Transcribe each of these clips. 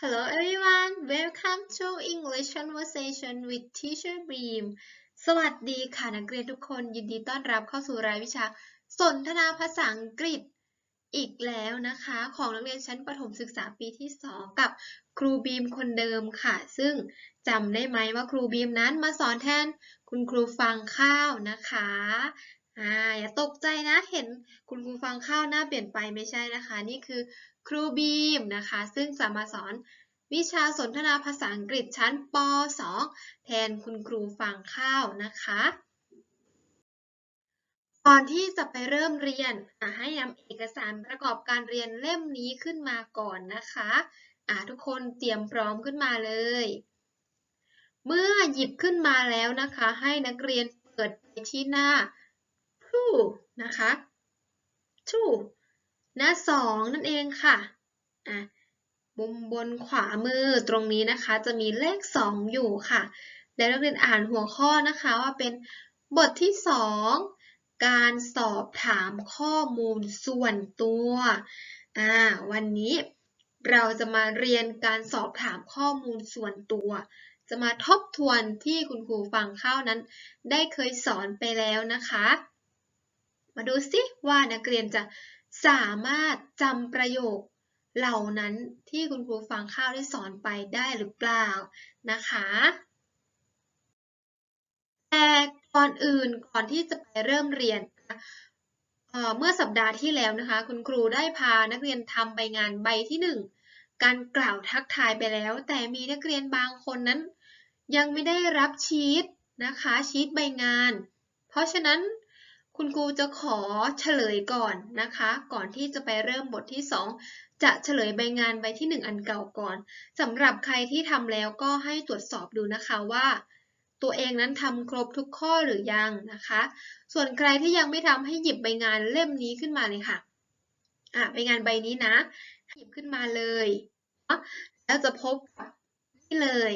Hello everyone, welcome to English Conversation with Teacher Beam สวัสดีค่ะนักเรียนทุกคนยินดีต้อนรับเข้าสู่รายวิชา สนทนาภาษาอังกฤษอีกแล้วนะคะ ของนักเรียนชั้นประถมศึกษาปีที่ 2 กับครูบีมคนเดิมค่ะ ซึ่งจำได้ไหมว่าครูบีมนั้นมาสอนแทนคุณครูฟังข้าวนะคะอ่าอย่าตกใจนะเห็นคุณครูฟังข้าวหน้าเปลี่ยนไปไม่ใช่นะคะ นี่คือ ครูบีมนะคะ ซึ่งจะมาสอนวิชาสนทนาภาษาอังกฤษชั้นป .2 แทนคุณครูฟังข้าวนะคะก่อนที่จะไปเริ่มเรียนให้นำเอกสารประกอบการเรียนเล่มนี้ขึ้นมาก่อนนะคะอะทุกคนเตรียมพร้อมขึ้นมาเลย เมื่อหยิบขึ้นมาแล้วนะคะ ให้นักเรียนเปิดไปที่หน้า two นะคะ two หน้าสองนั่นเองค่ะอะมุมบนขวามือตรงนี้นะคะ จะมีเลขสองอยู่ค่ะแล้วนักเรียนอ่านหัวข้อนะคะว่าเป็นบทที่สองการสอบถามข้อมูลส่วนตัวอ่าวันนี้เราจะมาเรียนการสอบถามข้อมูลส่วนตัว จะมาทบทวนที่คุณครูฟังเข้านั้น ได้เคยสอนไปแล้วนะคะ มาดูสิว่านักเรียนจะ สามารถจำประโยคเหล่านั้นที่คุณครูฟังข้าวได้สอนไปได้หรือเปล่านะคะ แต่ก่อนอื่นก่อนที่จะไปเริ่มเรียน เมื่อสัปดาห์ที่แล้วนะคะ คุณครูได้พานักเรียนทำใบงานใบที่ 1 การกล่าวทักทายไปแล้ว แต่มีนักเรียนบางคนนั้น ยังไม่ได้รับชีตนะคะชีตใบงาน เพราะฉะนั้น คุณครูจะขอเฉลยก่อนนะคะ ก่อนที่จะไปเริ่มบทที่ 2 จะเฉลยใบงานใบที่ 1 อันเก่าก่อนสำหรับใครที่ทำแล้วก็ให้ตรวจสอบดูนะคะว่า ตัวเองนั้นทำครบทุกข้อหรือยังนะคะ ส่วนใครที่ยังไม่ทำให้หยิบใบงานเล่มนี้ขึ้นมาเลยค่ะอะใบงานใบนี้นะ หยิบขึ้นมาเลยแล้วจะพบกับนี่เลย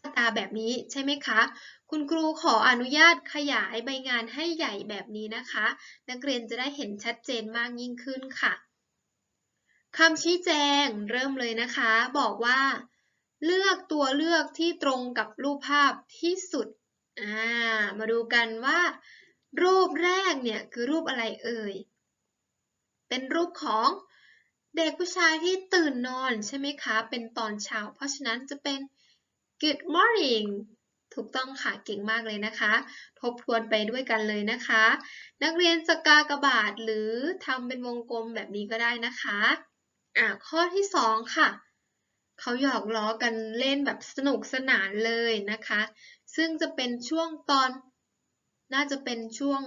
หน้าตาแบบนี้ใช่ไหมคะ คุณครูขออนุญาตขยายใบงานให้ใหญ่แบบนี้นะคะ นักเรียนจะได้เห็นชัดเจนมากยิ่งขึ้นค่ะคำชี้แจงเริ่มเลยนะคะ บอกว่า เลือกตัวเลือกที่ตรงกับรูปภาพที่สุดามาดูกันว่า รูปแรกเนี่ยคือรูปอะไรเอ่ย เป็นรูปของเด็กผู้ชายที่ตื่นนอนใช่ไหมคะ เป็นตอนเช้า เพราะฉะนั้นจะเป็น good morning ถูกต้องค่ะเก่งมากเลยนะคะ ทบทวนไปด้วยกันเลยนะคะ นักเรียนสกากบาทหรือทำเป็นวงกลมแบบนี้ก็ได้นะคะอะข้อที่สองค่ะเขาหยอกล้อกันเล่นแบบสนุกสนานเลยนะคะ ซึ่งจะเป็นช่วงตอน น่าจะเป็นช่วง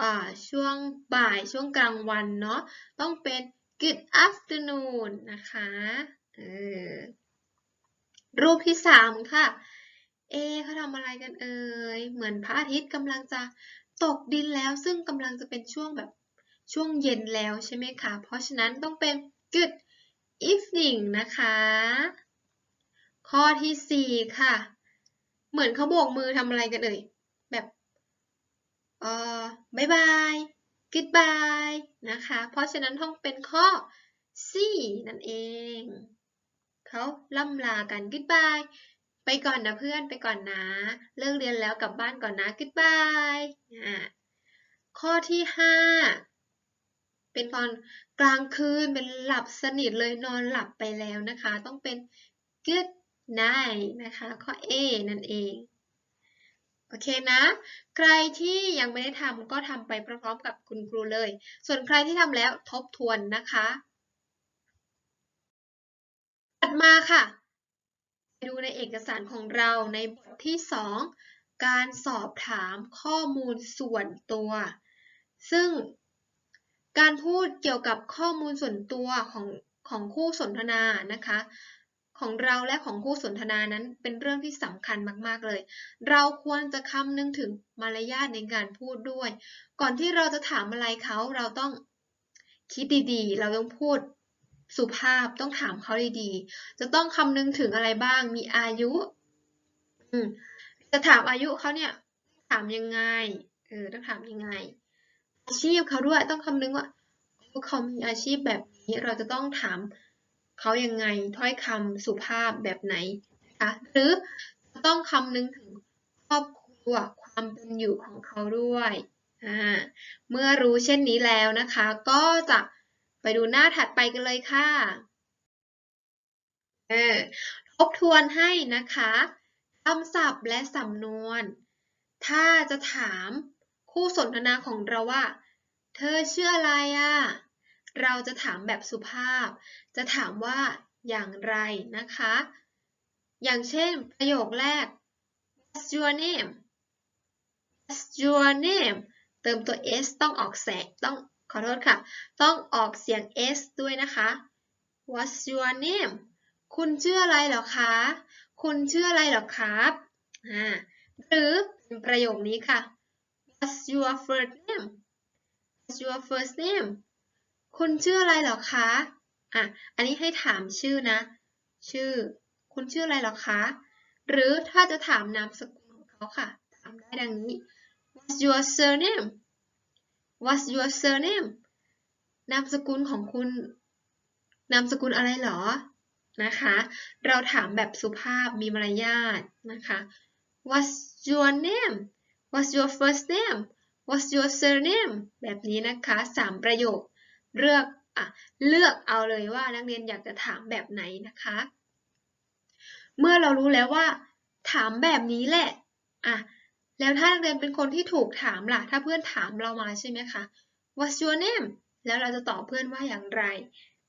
อ่าช่วงบ่ายช่วงกลางวันเนาะต้องเป็น good afternoon นะคะเออรูปที่สามค่ะ เอเขาทำอะไรกันเอ่ย เหมือนพระอาทิตย์กำลังจะตกดินแล้วซึ่งกำลังจะเป็นช่วงแบบช่วงเย็นแล้วใช่ไหมคะ เพราะฉะนั้นต้องเป็น good evening นะคะ ข้อที่สี่ค่ะ เหมือนเขาโบกมือทำอะไรกันเอ่ย แบบเอ่อบายบาย goodbye นะคะ เพราะฉะนั้นต้องเป็นข้อ C นั่นเอง เขาล่ำลากัน goodbye ไปก่อนนะเพื่อนไปก่อนนะ เลิกเรียนแล้วกลับบ้านก่อนนะ goodbye อ่าข้อที่ 5 เป็นตอนกลางคืนเป็นหลับสนิทเลยนอนหลับไปแล้วนะคะ ต้องเป็น good night นะคะ ข้อ A นั่นเอง โอเคนะ ใครที่ยังไม่ได้ทำก็ทำไปพร้อมๆกับคุณครูเลย ส่วนใครที่ทำแล้วทบทวนนะคะ ถัดมาค่ะ ดูในเอกสารของเราในบทที่ 2 การสอบถามข้อมูลส่วนตัว ซึ่งการพูดเกี่ยวกับข้อมูลส่วนตัวของของคู่สนทนานะคะ ของเราและของคู่สนทนานั้นเป็นเรื่องที่สำคัญมากๆเลย เราควรจะคำนึงถึงมารยาทในการพูดด้วย ก่อนที่เราจะถามอะไรเขาเราต้องคิดดีๆ เราต้องพูด สุภาพต้องถามเขาดีๆ จะต้องคำนึงถึงอะไรบ้าง มีอายุ จะถามอายุเขาเนี่ย ถามยังไง เออ ต้องถามยังไง อาชีพเขาด้วยต้องคำนึงว่าเขามีอาชีพแบบนี้ เราจะต้องถามเขายังไง ถ้อยคำสุภาพแบบไหนนะคะหรือจะต้องคำนึงถึงครอบครัว ความเป็นอยู่ของเขาด้วย อ่า เมื่อรู้เช่นนี้แล้วนะคะ ก็จะ ไปดูหน้าถัดไปกันเลยค่ะเออทบทวนให้นะคะคำศัพท์และสำนวน ถ้าจะถามคู่สนทนาของเราว่า เธอชื่ออะไรอะ เราจะถามแบบสุภาพ จะถามว่าอย่างไรนะคะ อย่างเช่นประโยคแรก What's your name What's your name เติมตัว s ต้องออกแสงต้อง ขอโทษค่ะ ต้องออกเสียง s ด้วยนะคะ What's your name คุณชื่ออะไรหรอคะ คุณชื่ออะไรหรอครับอ่าหรือเป็นประโยคนี้ค่ะ What's your first name What's your first name คุณชื่ออะไรหรอคะ อะ อันนี้ให้ถามชื่อนะ ชื่อ คุณชื่ออะไรหรอคะ หรือถ้าจะถามนามสกุลของเขาค่ะ ถามได้ดังนี้ What's your surname What's your surname นามสกุลของคุณ นามสกุลอะไรเหรอ นะคะ เราถามแบบสุภาพมีมารยาทนะคะ What's your name What's your first name What's your surname แบบนี้นะคะสามประโยค เลือกอะเลือกเอาเลยว่านักเรียนอยากจะถามแบบไหนนะคะ เมื่อเรารู้แล้วว่า ถามแบบนี้แหละอะ แล้วถ้านักเรียนเป็นคนที่ถูกถามล่ะ ถ้าเพื่อนถามเรามาใช่ไหมคะ What's your name แล้วเราจะตอบเพื่อนว่าอย่างไร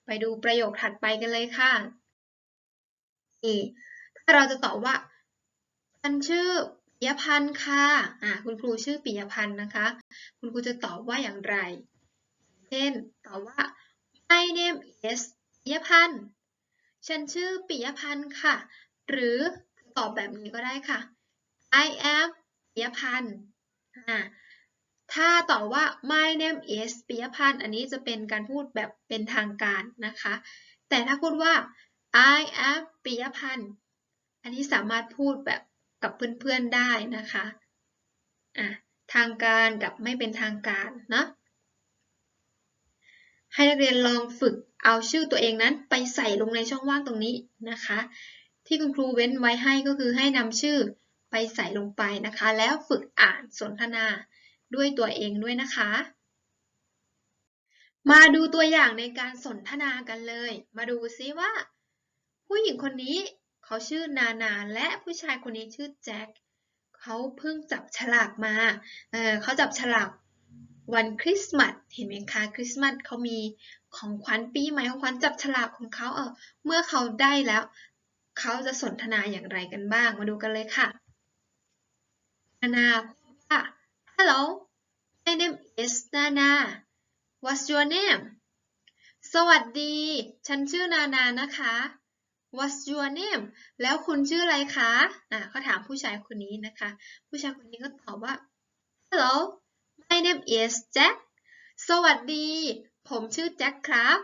ไปดูประโยคถัดไปกันเลยค่ะถ้าเราจะตอบว่าฉันชื่อปิยพันธ์ค่ะ อ่า คุณครูชื่อปิยพันธ์นะคะ คุณครูจะตอบว่าอย่างไร เช่น ตอบว่า My name is ปิยพันธ์ ฉันชื่อปิยพันธ์ค่ะ หรือตอบแบบนี้ก็ได้ค่ะ I am ปิยพันธ์อ่าถ้าตอบว่า my name is ปิยพันธ์อันนี้จะเป็นการพูดแบบเป็นทางการนะคะ แต่ถ้าพูดว่า I am ปิยพันธ์อันนี้สามารถพูดแบบกับเพื่อนๆได้นะคะอะทางการกับไม่เป็นทางการนะให้นักเรียนลองฝึกเอาชื่อตัวเองนั้นไปใส่ลงในช่องว่างตรงนี้นะคะ ที่คุณครูเว้นไว้ให้ก็คือให้นำชื่อ ไปใส่ลงไปนะคะ แล้วฝึกอ่านสนทนาด้วยตัวเองด้วยนะคะ มาดูตัวอย่างในการสนทนากันเลย มาดูซิว่า ผู้หญิงคนนี้เขาชื่อนานาและผู้ชายคนนี้ชื่อแจ็คเขาเพิ่งจับฉลากมาเเขาจับฉลากวันคริสต์มาสเห็นไหมคะคริสต์มาสเขามีของขวัญปีใหม่ของขวัญจับฉลากของเขาเออเมื่อเขาได้แล้ว เขาจะสนทนาอย่างไรกันบ้างมาดูกันเลยค่ะ นานาพูดว่า Hello my name is Nana What's your name สวัสดี ฉันชื่อนานานะคะ What's your name แล้วคุณชื่ออะไรคะ อ่าเขาถามผู้ชายคนนี้นะคะ ผู้ชายคนนี้ก็ตอบว่า Hello my name is Jack สวัสดี ผมชื่อแจ็คครับ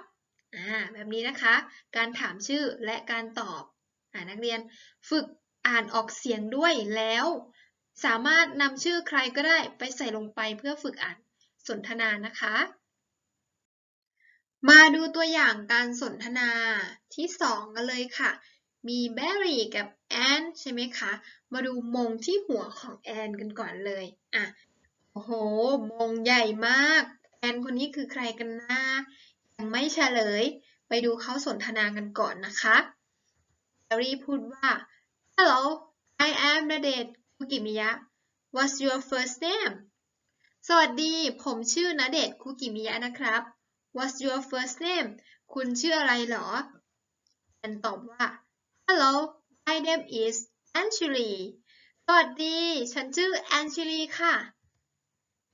อ่า แบบนี้นะคะ การถามชื่อและการตอบ อ่านักเรียนฝึกอ่านออกเสียงด้วยแล้ว สามารถนำชื่อใครก็ได้ไปใส่ลงไปเพื่อฝึกอ่านสนทนานะคะ มาดูตัวอย่างการสนทนาที่สองกันเลยค่ะ มีแบร์รี่กับแอนใช่ไหมคะ มาดูมงที่หัวของแอนกันก่อนเลยอะโอ้โห มงใหญ่มาก แอนคนนี้คือใครกันนะยังไม่เฉลย ไปดูเขาสนทนากันก่อนนะคะแบร์รี่พูดว่า Hello I am ณเดชคุกิมิยะ What's your first name สวัสดี ผมชื่อณเดชคุกิมิยะนะครับ What's your first name คุณชื่ออะไรหรอแอนตอบว่า Hello my name is Anjali สวัสดี ฉันชื่อ Anjali ค่ะ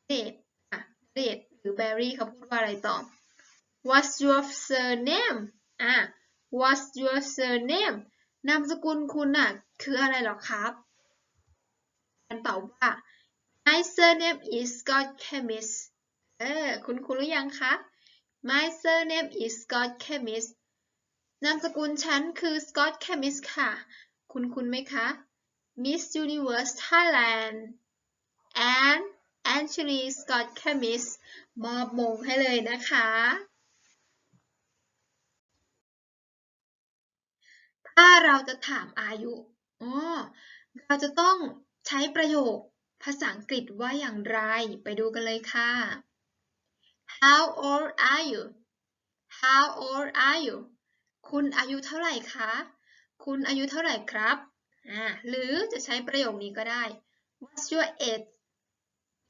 เดดอะเดดหรือ Barry เขาพูดว่าอะไรต่อ What's your surname อะ What's your surname นามสกุลคุณน่ะ คืออะไรหรอครับ นตอบว่า My surname is Scott Chemist เออ คุณคุณรู้ยังคะ My surname is Scott Chemist นามสกุลฉันคือ Scott Chemist ค่ะ คุณคุณไหมคะ Miss Universe Thailand and Ashley Scott Chemist มอบมงให้เลยนะคะถ้าเราจะถามอายุ อ๋อ เราจะต้อง ใช้ประโยคภาษาอังกฤษว่าอย่างไร ไปดูกันเลยค่ะ How old are you How old are you คุณอายุเท่าไหร่คะ คุณอายุเท่าไหร่ครับอ่าหรือจะใช้ประโยคนี้ก็ได้ What's your age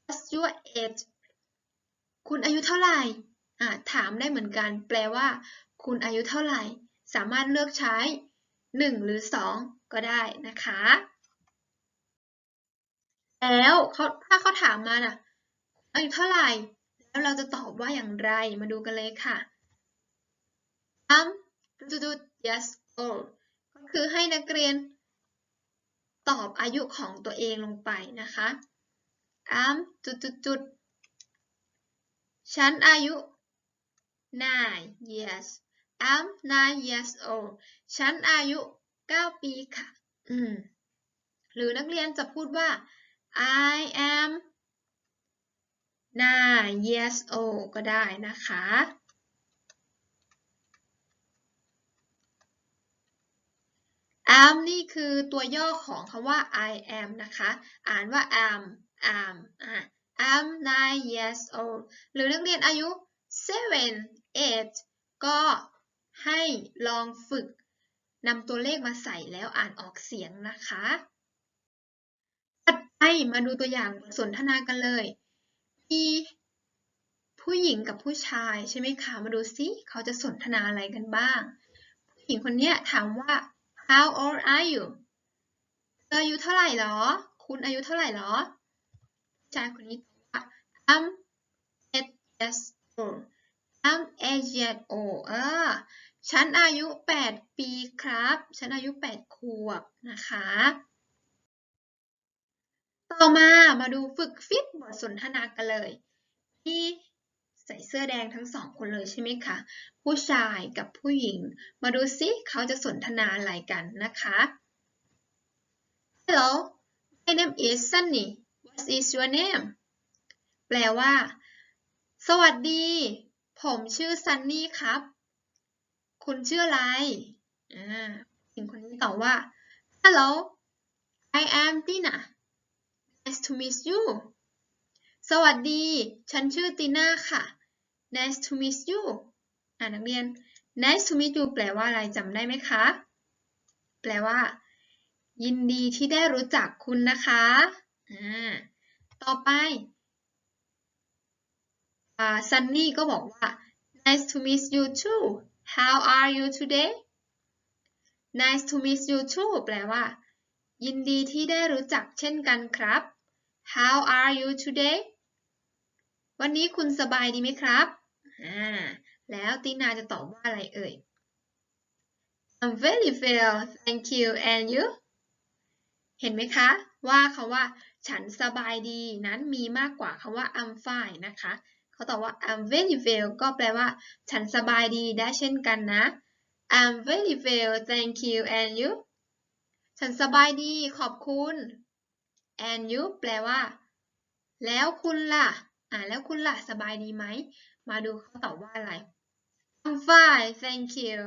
What's your age คุณอายุเท่าไหร่อ่าถามได้เหมือนกัน แปลว่า คุณอายุเท่าไหร่ สามารถเลือกใช้ 1 หรือ 2 ก็ได้นะคะ แล้วเขาถ้าเขาถามมาน่ะอายุเท่าไหร่ แล้วเราจะตอบว่าอย่างไร มาดูกันเลยค่ะ um จุดๆ yes or ก็คือให้นักเรียนตอบอายุของตัวเองลงไปนะคะ um จุดๆฉันอายุ nine years I'm nine years old ฉันอายุ 9 ปีค่ะ อืม หรือนักเรียนจะพูดว่า I am nine years old ก็ได้นะคะ am นี่คือตัวย่อของคำว่า I am นะคะ อ่านว่า am am อะ am nine years old หรือนักเรียนอายุ seven eight ก็ให้ลองฝึกนำตัวเลขมาใส่แล้วอ่านออกเสียงนะคะ ไปมาดูตัวอย่างสนทนากันเลย มีผู้หญิงกับผู้ชายใช่ไหมคะ มาดูซิเขาจะสนทนาอะไรกันบ้าง ผู้หญิงคนนี้ถามว่า how old are you เธออายุเท่าไหร่หรอ คุณอายุเท่าไหร่หรอผู้ชายคนนี้ตอบว่า I'm eight years old I'm eight years old เออฉันอายุ 8 ปีครับ ฉันอายุ 8 ขวบนะคะ ต่อมามาดูฝึกฟิตบทสนทนากันเลยที่ใส่เสื้อแดงทั้งสองคนเลยใช่ไหมคะ ผู้ชายกับผู้หญิง มาดูซิเขาจะสนทนาอะไรกันนะคะ Hello my name is Sunny what is your name แปลว่า สวัสดี ผมชื่อซันนี่ครับ คุณชื่ออะไรอ่าหญิงคนนี้ตอบว่า Hello I am Tina nice to meet you สวัสดี ฉันชื่อตีน่าค่ะ nice to meet you อ่านักเรียน nice to meet you แปลว่าอะไรจำได้ไหมคะ แปลว่า ยินดีที่ได้รู้จักคุณนะคะ อ่า ต่อไปอ่าซันนี่ก็บอกว่า nice to meet you too how are you today nice to meet you too แปลว่า ยินดีที่ได้รู้จักเช่นกันครับ how are you today วันนี้คุณสบายดีไหมครับอ่าแล้วตินาจะตอบว่าอะไรเอ่ย I'm very well thank you and you เห็นไหมคะ ว่าคาว่า ฉันสบายดีนั้นมีมากกว่าคำว่า I'm fine นะคะเขาตอบว่า I'm very well ก็แปลว่า ฉันสบายดีได้เช่นกันนะ I'm very well thank you and you ฉันสบายดีขอบคุณ and you แปลว่า แล้วคุณล่ะ อ่าแล้วคุณล่ะ สบายดีไหม มาดูเขาตอบว่าอะไร I'm fine thank you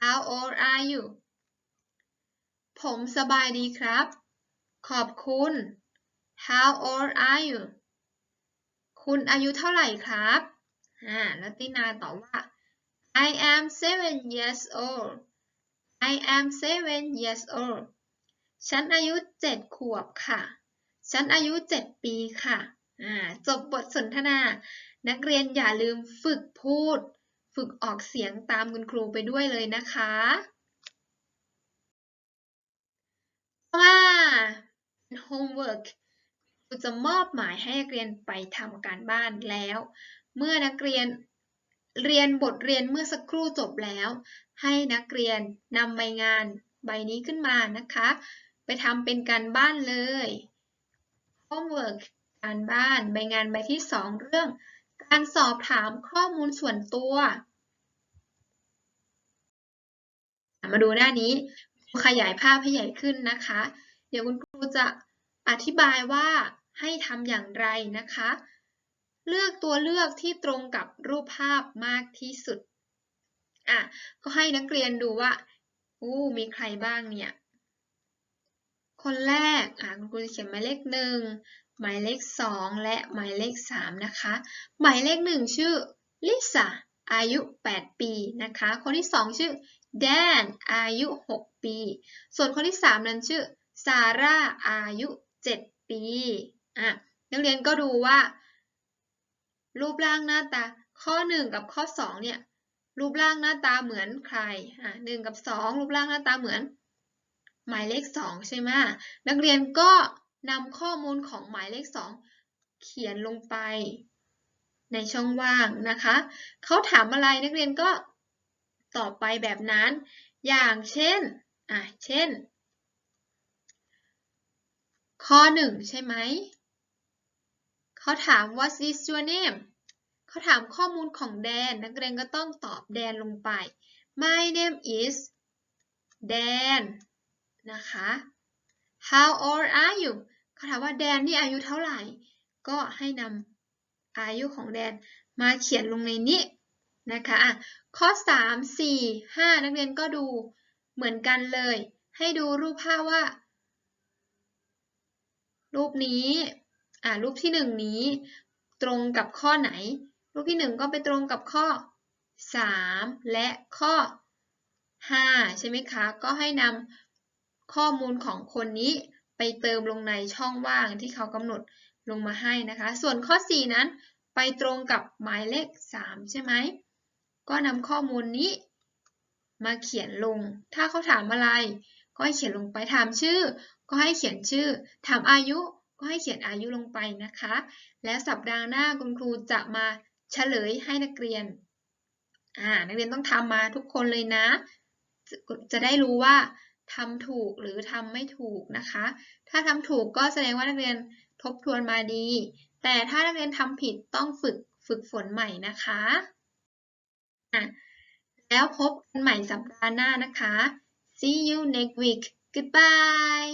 how old are you ผมสบายดีครับ ขอบคุณ how old are you คุณอายุเท่าไหร่ครับ อ่า แล้วตินาตอบว่า I am seven years old I am seven years old ฉันอายุเจ็ดขวบค่ะ ฉันอายุเจ็ดปีค่ะจบบทสนทนา นักเรียนอย่าลืมฝึกพูด ฝึกออกเสียงตามคุณครูไปด้วยเลยนะคะว่า homework ครูจะมอบหมายให้นักเรียนไปทำการบ้านแล้ว เมื่อนักเรียนเรียนบทเรียนเมื่อสักครู่จบแล้ว ให้นักเรียนนำใบงานใบนี้ขึ้นมานะคะ ไปทำเป็นการบ้านเลย homework การบ้านใบงานใบที่ 2 เรื่อง การสอบถามข้อมูลส่วนตัว มาดูหน้านี้ขยายภาพให้ใหญ่ขึ้นนะคะ เดี๋ยวคุณครูจะอธิบายว่าให้ทำอย่างไรนะคะ เลือกตัวเลือกที่ตรงกับรูปภาพมากที่สุดอะก็ให้นักเรียนดูว่าอู้มีใครบ้างเนี่ย คนแรกอ่าคุณครูจะเขียนหมายเลขหนึ่งหมายเลขสองและหมายเลขสามนะคะ หมายเลขหนึ่งชื่อลิซ่าอายุ 8 ปีนะคะ คนที่สองชื่อแดนอายุ 6 ปี ส่วนคนที่สามนั้นชื่อซาร่าอายุ 7 ปีอะนักเรียนก็ดูว่า รูปร่างหน้าตาข้อ 1 กับข้อ 2 เนี่ย รูปร่างหน้าตาเหมือนใครอะหนึ่งกับ 2 รูปร่างหน้าตาเหมือน หมายเลข 2 ใช่ไหมนักเรียนก็นำข้อมูลของหมายเลข 2 เขียนลงไป ในช่องว่างนะคะ เขาถามอะไรนักเรียนก็ตอบไปแบบนั้น อย่างเช่น อะ เช่น ข้อ 1 ใช่ไหม เขาถาม what is your name เขาถามข้อมูลของแดน นักเรียนก็ต้องตอบแดนลงไป my name is Dan น นะคะ how old are you เขาถามว่าแดนนี่อายุเท่าไหร่ ก็ให้นำอายุของแดนมาเขียนลงในนี้นะคะอะข้อ 3 4 5 นักเรียนก็ดูเหมือนกันเลย ให้ดูรูปภาพว่า รูปนี้อ่ารูปที่ 1 นี้ ตรงกับข้อไหน รูปที่ 1 ก็ไปตรงกับข้อ 3 และข้อ 5 ใช่ไหมคะ ก็ให้นำ ข้อมูลของคนนี้ไปเติมลงในช่องว่างที่เขากำหนดลงมาให้นะคะ ส่วนข้อ 4 นั้นไปตรงกับหมายเลข 3 ใช่ไหม ก็นำข้อมูลนี้ มาเขียนลง ถ้าเขาถามอะไร ก็ให้เขียนลงไป ถามชื่อ ก็ให้เขียนชื่อ ถามอายุก็ให้เขียนอายุลงไปนะคะ แล้วสัปดาห์หน้าคุณครูจะมาเฉลยให้นักเรียน อ่า นักเรียนต้องทำมาทุกคนเลยนะ จะจะได้รู้ว่า ทำถูกหรือทำไม่ถูกนะคะ ถ้าทำถูกก็แสดงว่านักเรียนทบทวนมาดี แต่ถ้านักเรียนทำผิดต้องฝึกฝึกฝนใหม่นะคะอะแล้วพบกันใหม่สัปดาห์หน้านะคะ see you next week goodbye